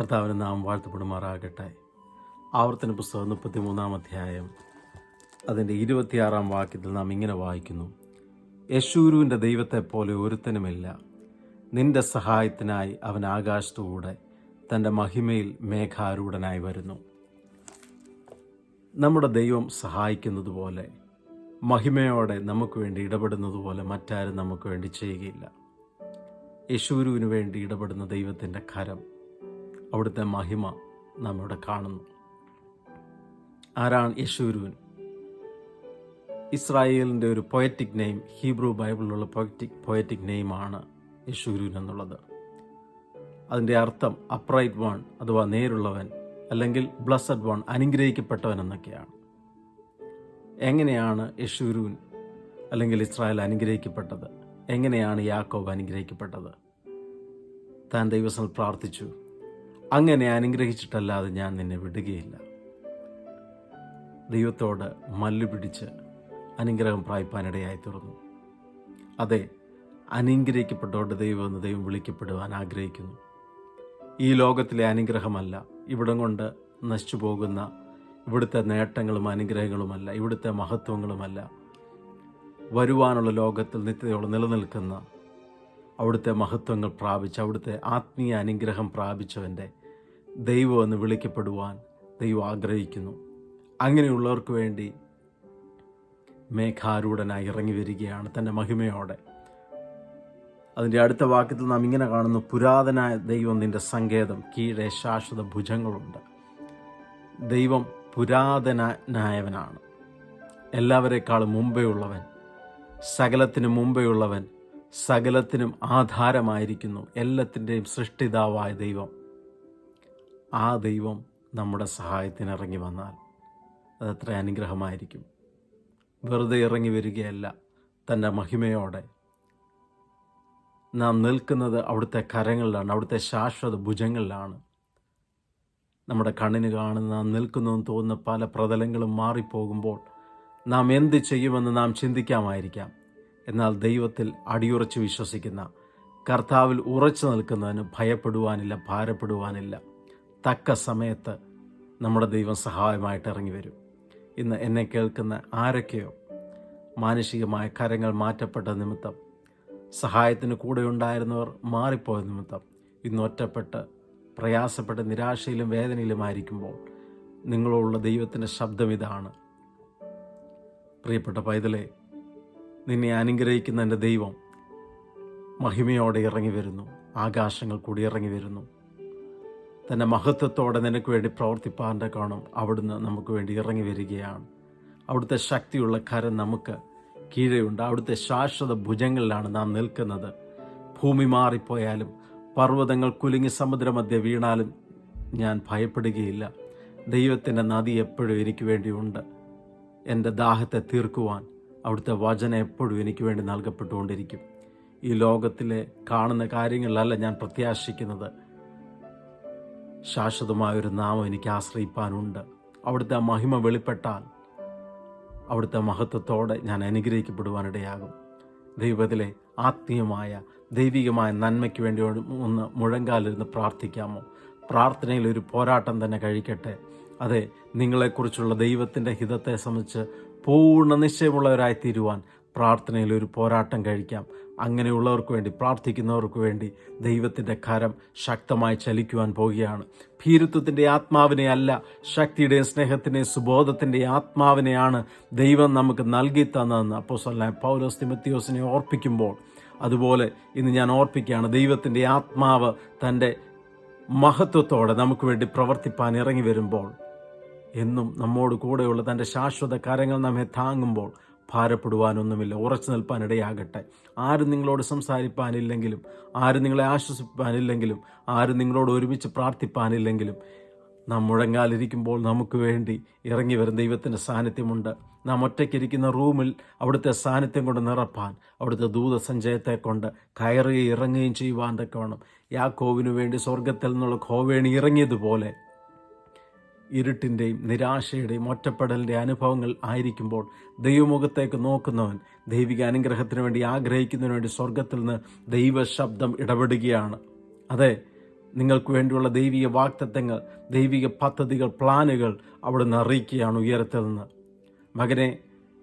കർത്താവിന് നാം വാഴ്ത്തപ്പെടുമാറാകട്ടെ. ആവർത്തന പുസ്തകം മുപ്പത്തി മൂന്നാം അധ്യായം. അതിന്റെ ഇരുപത്തിയാറാം വാക്യത്തിൽ നാം ഇങ്ങനെ വായിക്കുന്നു. യശൂരുവിന്റെ ദൈവത്തെ പോലെ ഒരുത്തനുമില്ല. നിന്റെ സഹായത്തിനായി അവൻ ആകാശത്തുകൂടെ തന്റെ മഹിമയിൽ മേഘാരൂഢനായി വരുന്നു. നമ്മുടെ ദൈവം സഹായിക്കുന്നത് പോലെ മഹിമയോടെ നമുക്ക് വേണ്ടി ഇടപെടുന്നത് പോലെ മറ്റാരും നമുക്ക് വേണ്ടി ചെയ്യുകയില്ല. യശൂരുവിന് വേണ്ടി ഇടപെടുന്ന ദൈവത്തിന്റെ കരം അവിടുത്തെ മഹിമ നാം ഇവിടെ കാണുന്നു. ആരാണ് യശൂരുവൻ ഇസ്രായേലിന്റെ ഒരു പൊയറ്റിക് നെയിം ഹീബ്രു ബൈബിളിലുള്ള പൊയറ്റിക് പൊയറ്റിക് നെയിമാണ് യശൂരുവൻ എന്നുള്ളത്. അതിന്റെ അർത്ഥം അപ്രൈറ്റ് വൺ അഥവാ നേരുള്ളവൻ അല്ലെങ്കിൽ ബ്ലസ്സഡ് വൺ അനുഗ്രഹിക്കപ്പെട്ടവൻ എന്നൊക്കെയാണ്. എങ്ങനെയാണ് യശൂരുൻ അല്ലെങ്കിൽ ഇസ്രായേൽ അനുഗ്രഹിക്കപ്പെട്ടത്? എങ്ങനെയാണ് യാക്കോബ് അനുഗ്രഹിക്കപ്പെട്ടത്? താൻ ദൈവസ്ഥൽ പ്രാർത്ഥിച്ചു. അങ്ങനെ അനുഗ്രഹിച്ചിട്ടല്ലാതെ ഞാൻ നിന്നെ വിടുകയില്ല. ദൈവത്തോട് മല്ലുപിടിച്ച് അനുഗ്രഹം പ്രായ്പാനിടയായി തീർന്നു. അതെ അനുഗ്രഹിക്കപ്പെട്ടവരുടെ ദൈവം എന്ന് ദൈവം വിളിക്കപ്പെടുവാൻ ആഗ്രഹിക്കുന്നു. ഈ ലോകത്തിലെ അനുഗ്രഹമല്ല ഇവിടം കൊണ്ട് നശിച്ചു പോകുന്ന ഇവിടുത്തെ നേട്ടങ്ങളും അനുഗ്രഹങ്ങളുമല്ല ഇവിടുത്തെ മഹത്വങ്ങളുമല്ല. വരുവാനുള്ള ലോകത്തിൽ നിത്യതയോടെ നിലനിൽക്കുന്ന അവിടുത്തെ മഹത്വങ്ങൾ പ്രാപിച്ച് അവിടുത്തെ ആത്മീയ അനുഗ്രഹം പ്രാപിച്ചവന്റെ ദൈവം എന്ന് വിളിക്കപ്പെടുവാൻ ദൈവം ആഗ്രഹിക്കുന്നു. അങ്ങനെയുള്ളവർക്ക് വേണ്ടി മേഘാരൂഢനായി ഇറങ്ങി വരികയാണ് തന്റെ മഹിമയോടെ. അതിന്റെ അടുത്ത വാക്യത്തിൽ നാം ഇങ്ങനെ കാണുന്നു പുരാതനായ ദൈവം നിന്റെ സങ്കേതം കീഴെ ശാശ്വത ഭുജങ്ങളുണ്ട്. ദൈവം പുരാതനായവനാണ്. എല്ലാവരെക്കാളും മുമ്പേ ഉള്ളവൻ സകലത്തിനും മുമ്പേ ഉള്ളവൻ സകലത്തിനും ആധാരമായിരിക്കുന്നു എല്ലാത്തിന്റെയും സൃഷ്ടിതാവായ ദൈവം. ആ ദൈവം നമ്മുടെ സഹായത്തിന് ഇറങ്ങി വന്നാൽ അതത്ര അനുഗ്രഹമായിരിക്കും. വെറുതെ ഇറങ്ങി വരികയല്ല തന്റെ മഹിമയോടെ. നാം നിൽക്കുന്നത് അവിടുത്തെ കരങ്ങളിലാണ് അവിടുത്തെ ശാശ്വത ഭുജങ്ങളിലാണ്. നമ്മുടെ കണ്ണിന് കാണുന്ന നാം നിൽക്കുന്നുവെന്ന് തോന്നുന്ന പല പ്രതലങ്ങളും മാറിപ്പോകുമ്പോൾ നാം എന്ത് ചെയ്യുമെന്ന് നാം ചിന്തിക്കാമായിരിക്കാം. എന്നാൽ ദൈവത്തിൽ അടിയുറച്ച് വിശ്വസിക്കുന്ന കർത്താവിൽ ഉറച്ചു നിൽക്കുന്നതിന് ഭയപ്പെടുവാനില്ല ഭാരപ്പെടുവാനില്ല. തക്ക സമയത്ത് നമ്മുടെ ദൈവം സഹായമായിട്ട് ഇറങ്ങി വരും. ഇന്ന് എന്നെ കേൾക്കുന്ന ആരൊക്കെയോ മാനുഷികമായ കരങ്ങൾ മാറ്റപ്പെട്ട നിമിത്തം സഹായത്തിന് കൂടെ ഉണ്ടായിരുന്നവർ മാറിപ്പോയ നിമിത്തം ഇന്ന് ഒറ്റപ്പെട്ട് പ്രയാസപ്പെട്ട് നിരാശയിലും വേദനയിലുമായിരിക്കുമ്പോൾ നിങ്ങളോടുള്ള ദൈവത്തിന്റെ ശബ്ദം ഇതാണ്. പ്രിയപ്പെട്ട പൈതലെ നിന്നെ അനുഗ്രഹിക്കുന്ന എന്റെ ദൈവം മഹിമയോടെ ഇറങ്ങി വരുന്നു ആകാശങ്ങൾ കൂടി ഇറങ്ങി വരുന്നു. തന്റെ മഹത്വത്തോടെ നിനക്ക് വേണ്ടി പ്രവർത്തിപ്പാന്റെ കാണും. അവിടുന്ന് നമുക്ക് വേണ്ടി ഇറങ്ങി വരികയാണ്. അവിടുത്തെ ശക്തിയുള്ള കരം നമുക്ക് കീഴെയുണ്ട്. അവിടുത്തെ ശാശ്വത ഭുജങ്ങളിലാണ് നാം നിൽക്കുന്നത്. ഭൂമി മാറിപ്പോയാലും പർവതങ്ങൾ കുലുങ്ങി സമുദ്രമധ്യ വീണാലും ഞാൻ ഭയപ്പെടുകയില്ല. ദൈവത്തിന്റെ നദി എപ്പോഴും എനിക്ക് വേണ്ടിയുണ്ട് എന്റെ ദാഹത്തെ തീർക്കുവാൻ അവിടുത്തെ വചനം എപ്പോഴും എനിക്ക് വേണ്ടി നൽകപ്പെട്ടുകൊണ്ടിരിക്കും. ഈ ലോകത്തിലെ കാണുന്ന കാര്യങ്ങളിലല്ല ഞാൻ പ്രത്യാശിക്കുന്നത്. ശാശ്വതമായൊരു നാമം എനിക്ക് ആശ്രയിപ്പാനുണ്ട്. അവിടുത്തെ മഹിമ വെളിപ്പെട്ടാൽ അവിടുത്തെ മഹത്വത്തോടെ ഞാൻ അനുഗ്രഹിക്കപ്പെടുവാനിടയാകും. ദൈവത്തിലെ ആത്മീയമായ ദൈവികമായ നന്മയ്ക്ക് വേണ്ടി ഒന്ന് മുഴങ്കാലിരുന്ന് പ്രാർത്ഥിക്കാമോ? പ്രാർത്ഥനയിൽ ഒരു പോരാട്ടം തന്നെ കഴിക്കട്ടെ. അതെ നിങ്ങളെക്കുറിച്ചുള്ള ദൈവത്തിന്റെ ഹിതത്തെ സംബന്ധിച്ച് പൂർണ നിശ്ചയമുള്ളവരായി തീരുവാൻ പ്രാർത്ഥനയിൽ ഒരു പോരാട്ടം കഴിക്കാം. അങ്ങനെയുള്ളവർക്ക് വേണ്ടി പ്രാർത്ഥിക്കുന്നവർക്ക് വേണ്ടി ദൈവത്തിന്റെ കരം ശക്തമായി ചലിക്കുവാൻ പോവുകയാണ് ഭീരുത്വത്തിന്റെ ആത്മാവിനെ അല്ല ശക്തിയുടെയും സ്നേഹത്തിന്റെയും സുബോധത്തിന്റെ ആത്മാവിനെയാണ് ദൈവം നമുക്ക് നൽകി തന്നതെന്ന് അപ്പോൾ സ്വല്ല പൗലോസ് തിമത്തിയോസിനെ ഓർപ്പിക്കുമ്പോൾ അതുപോലെ ഇന്ന് ഞാൻ ഓർപ്പിക്കുകയാണ് ദൈവത്തിന്റെ ആത്മാവ് തന്റെ മഹത്വത്തോടെ നമുക്ക് വേണ്ടി പ്രവർത്തിപ്പാൻ ഇറങ്ങി വരുമ്പോൾ എന്നും നമ്മോട് കൂടെയുള്ള തന്റെ ശാശ്വത കരങ്ങൾ നമ്മെ താങ്ങുമ്പോൾ ഭാരപ്പെടുവാനൊന്നുമില്ല. ഉറച്ചു നിൽപ്പാൻ ഇടയാകട്ടെ ആരും നിങ്ങളോട് സംസാരിപ്പാനില്ലെങ്കിലും ആരും നിങ്ങളെ ആശ്വസിപ്പാനില്ലെങ്കിലും ആരും നിങ്ങളോട് ഒരുമിച്ച് പ്രാർത്ഥിപ്പാനില്ലെങ്കിലും നാം മുഴങ്ങാലിരിക്കുമ്പോൾ നമുക്ക് വേണ്ടി ഇറങ്ങി വരുന്ന ദൈവത്തിന്റെ സാന്നിധ്യമുണ്ട്. നാം ഒറ്റയ്ക്കിരിക്കുന്ന റൂമിൽ അവിടുത്തെ സാന്നിധ്യം കൊണ്ട് നിറപ്പാൻ അവിടുത്തെ ദൂതസഞ്ചയത്തെ കൊണ്ട് കയറുകയും ഇറങ്ങുകയും ചെയ്യുവാൻ തക്കവണ്ണം. വേണം യാക്കോവിനു വേണ്ടി സ്വർഗത്തിൽ നിന്നുള്ള കോവേണി ഇറങ്ങിയതുപോലെ ഇരുട്ടിന്റെയും നിരാശയുടെയും ഒറ്റപ്പെടലിന്റെ അനുഭവങ്ങൾ ആയിരിക്കുമ്പോൾ ദൈവമുഖത്തേക്ക് നോക്കുന്നവൻ ദൈവിക അനുഗ്രഹത്തിന് വേണ്ടി ആഗ്രഹിക്കുന്നതിന് വേണ്ടി സ്വർഗത്തിൽ നിന്ന് ദൈവശബ്ദം ഇടപെടുകയാണ്. അതെ നിങ്ങൾക്ക് വേണ്ടിയുള്ള ദൈവിക വാക്തത്വങ്ങൾ ദൈവിക പദ്ധതികൾ പ്ലാനുകൾ അവിടുന്ന് അറിയിക്കുകയാണ് ഉയരത്തിൽ നിന്ന്. മകനെ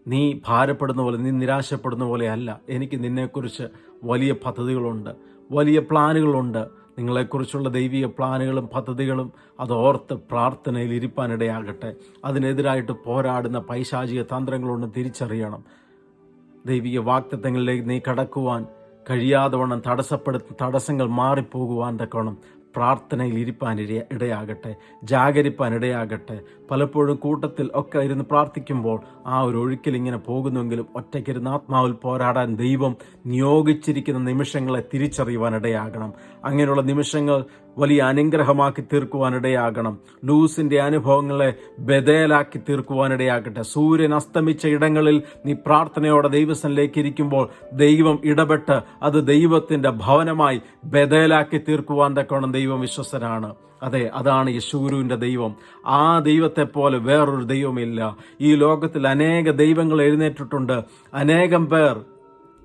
നീ ഭാരപ്പെടുന്ന പോലെ നീ നിരാശപ്പെടുന്ന പോലെ അല്ല. എനിക്ക് നിന്നെക്കുറിച്ച് വലിയ പദ്ധതികളുണ്ട് വലിയ പ്ലാനുകളുണ്ട്. നിങ്ങളെക്കുറിച്ചുള്ള ദൈവിക പ്ലാനുകളും പദ്ധതികളും അതോർത്ത് പ്രാർത്ഥനയിൽ ഇരിപ്പാനിടയാകട്ടെ. അതിനെതിരായിട്ട് പോരാടുന്ന പൈശാചിക തന്ത്രങ്ങളൊന്ന് തിരിച്ചറിയണം. ദൈവിക വാക്തത്വങ്ങളിലേക്ക് നീ കടക്കുവാൻ കഴിയാതെ വണ്ണം തടസ്സപ്പെടുത്ത തടസ്സങ്ങൾ മാറിപ്പോകുവാൻ തക്കവണ്ണം പ്രാർത്ഥനയിൽ ഇരിപ്പാൻ ഇടയ- ഇടയാകട്ടെ ജാഗരിപ്പാൻ ഇടയാകട്ടെ. പലപ്പോഴും കൂട്ടത്തിൽ ഒക്കെ ഇരുന്ന് പ്രാർത്ഥിക്കുമ്പോൾ ആ ഒരു ഒഴുക്കിൽ ഇങ്ങനെ പോകുന്നുവെങ്കിലും ഒറ്റയ്ക്കിരുന്ന് ആത്മാവിൽ പോരാടാൻ ദൈവം നിയോഗിച്ചിരിക്കുന്ന നിമിഷങ്ങളെ തിരിച്ചറിയുവാൻ ഇടയാകണം. അങ്ങനെയുള്ള നിമിഷങ്ങൾ വലിയ അനുഗ്രഹമാക്കി തീർക്കുവാനിടയാകണം. ലൂസിന്റെ അനുഭവങ്ങളെ ബദലാക്കി തീർക്കുവാനിടയാകട്ടെ. സൂര്യൻ അസ്തമിച്ച ഇടങ്ങളിൽ നീ പ്രാർത്ഥനയോടെ ദൈവസനിലേക്ക് ഇരിക്കുമ്പോൾ ദൈവം ഇടപെട്ട് അത് ദൈവത്തിന്റെ ഭവനമായി ബദലാക്കി തീർക്കുവാൻ തക്കോണം ദൈവം വിശ്വസനാണ് അതെ അതാണ് യശൂരുവിന്റെ ദൈവം. ആ ദൈവത്തെ പോലെ വേറൊരു ദൈവമില്ല. ഈ ലോകത്തിൽ അനേക ദൈവങ്ങൾ എഴുന്നേറ്റിട്ടുണ്ട്. അനേകം പേർ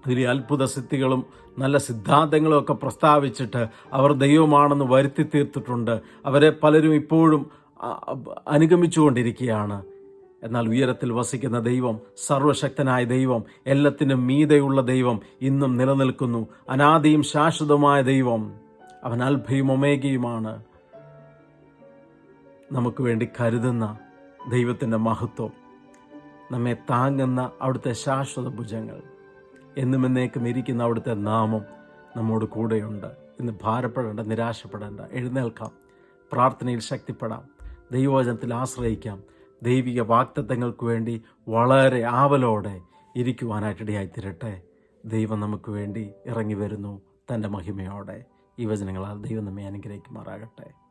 ഇതിലെ അത്ഭുത സിദ്ധികളും നല്ല സിദ്ധാന്തങ്ങളും ഒക്കെ പ്രസ്താവിച്ചിട്ട് അവർ ദൈവമാണെന്ന് വരുത്തി തീർത്തിട്ടുണ്ട്. അവരെ പലരും ഇപ്പോഴും അനുഗമിച്ചുകൊണ്ടിരിക്കുകയാണ്. എന്നാൽ ഉയരത്തിൽ വസിക്കുന്ന ദൈവം സർവശക്തനായ ദൈവം എല്ലാത്തിനും മീതയുള്ള ദൈവം ഇന്നും നിലനിൽക്കുന്നു. അനാദിയും ശാശ്വതമായ ദൈവം അവൻ അൽഭയും ഒമേഗയുമാണ്. നമുക്ക് വേണ്ടി കരുതുന്ന ദൈവത്തിന്റെ മഹത്വം നമ്മെ താങ്ങുന്ന അവിടുത്തെ ശാശ്വത ഭുജങ്ങൾ. എന്നും എന്നേക്കും ഇരിക്കുന്ന അവിടുത്തെ നാമം നമ്മോട് കൂടെയുണ്ട്. ഇന്ന് ഭാരപ്പെടേണ്ട നിരാശപ്പെടേണ്ട എഴുന്നേൽക്കാം. പ്രാർത്ഥനയിൽ ശക്തിപ്പെടാം. ദൈവവചനത്തിൽ ആശ്രയിക്കാം. ദൈവിക വാക്തത്വങ്ങൾക്ക് വേണ്ടി വളരെ ആവലോടെ ഇരിക്കുവാനായിട്ടിടയായി തീരട്ടെ ദൈവം നമുക്ക് വേണ്ടി ഇറങ്ങി വരുന്നു തന്റെ മഹിമയോടെ. ഈ വചനങ്ങളാൽ ദൈവം നമ്മെ അനുഗ്രഹിക്കുമാറാകട്ടെ.